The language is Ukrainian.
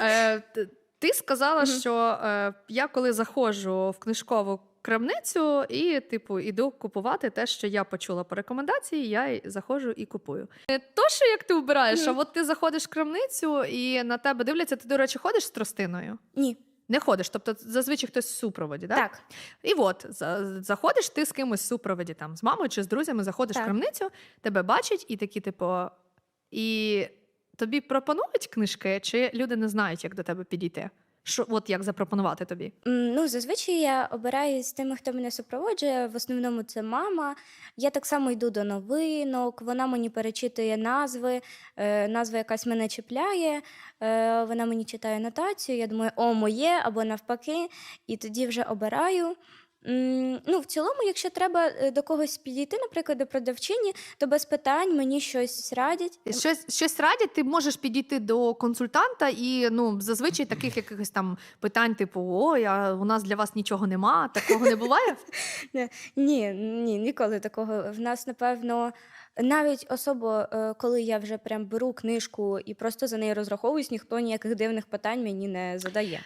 Е, ти сказала, що е, я коли заходжу в книжкову крамницю і, типу, іду купувати те, що я почула по рекомендації, я й заходжу і купую. Не то, що як ти вбираєш, а от ти заходиш в крамницю і на тебе дивляться, ти, до речі, ходиш з тростиною? Ні. Не ходиш, тобто зазвичай хтось в супроводі, да? Так. І от за- заходиш ти з кимось в супроводі, там з мамою чи з друзями, заходиш Так. в крамницю, тебе бачать, і такі, типу, і тобі пропонують книжки, чи люди не знають, як до тебе підійти? Що, от як запропонувати тобі? Ну, зазвичай я обираю з тими, хто мене супроводжує. В основному це мама. Я так само йду до новинок, вона мені перечитує назви, е, назва якась мене чіпляє, е, вона мені читає анотацію, я думаю, о, моє або навпаки, і тоді вже обираю. М, Ну, в цілому, якщо треба е, до когось підійти, наприклад, до продавчині, то без питань мені щось радять. Щось, щось радять, ти можеш підійти до консультанта, і ну зазвичай таких якихось там питань, типу, ой, а у нас для вас нічого нема. Такого не буває? Ні, ні, ніколи такого. В нас, напевно, навіть особо, е, коли я вже прям беру книжку і просто за неї розраховуюсь, ніхто ніяких дивних питань мені не задає.